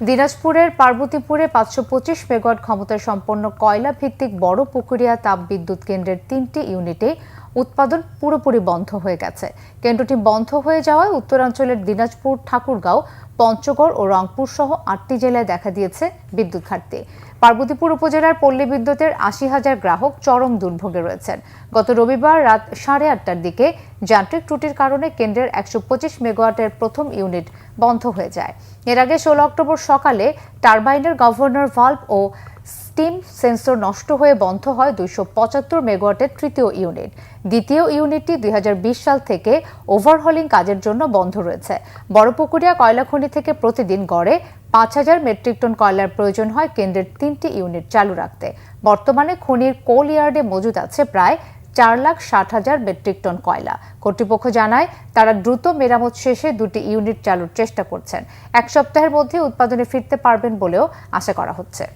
দিনাজপুরের পার্বতীপুরে পাঁচশো পঁচিশ মেগাওয়াট ক্ষমতা সম্পন্ন কয়লা ভিত্তিক বড় পুকুরিয়া তাপ বিদ্যুৎ কেন্দ্রের তিনটি ইউনিটে উৎপাদন পুরোপুরি বন্ধ হয়ে গেছে। কেন্দ্রটি বন্ধ হয়ে যাওয়ায় উত্তরাঞ্চলের দিনাজপুর, ঠাকুরগাঁও, পঞ্চগড় ও রংপুর সহ আটটি জেলায় দেখা দিয়েছে বিদ্যুৎ ঘাটতি। পার্বতীপুর উপজেলার পল্লী বিদ্যুতের আশি হাজার গ্রাহক চরম দুর্ভোগে রয়েছেন। গত রবিবার রাত সাড়ে আটটার দিকে যান্ত্রিক ত্রুটির কারণে কেন্দ্রের একশো পঁচিশ মেগাওয়াটের প্রথম ইউনিট বন্ধ হয়ে যায়। এর আগে ষোলো অক্টোবর সকালে টারবাইনের গভর্নর ভাল্ভ ও স্টিম সেন্সর নষ্ট হয়ে বন্ধ হয় দুইশো পঁচাত্তর মেগাওয়াটের তৃতীয় ইউনিট। দ্বিতীয় ইউনিটটি দুই হাজার বিশ সাল থেকে ওভারহলিং কাজের জন্য বন্ধ রয়েছে। বড়পুকুরিয়া কয়লা খনি থেকে প্রতিদিন গড়ে পাঁচ হাজার মেট্রিক টন কয়লার প্রয়োজন হয় কেন্দ্রের তিনটি ইউনিট চালু রাখতে। বর্তমানে খনির কোল ইয়ার্ডে মজুদ আছে প্রায় চার লাখ ষাট হাজার মেট্রিক টন কয়লা। কর্তৃপক্ষ জানায়, তারা দ্রুত মেরামত শেষে দুটি ইউনিট চালুর চেষ্টা করছেন। এক সপ্তাহের মধ্যে উৎপাদনে ফিরতে পারবেন বলেও আশা করা হচ্ছে।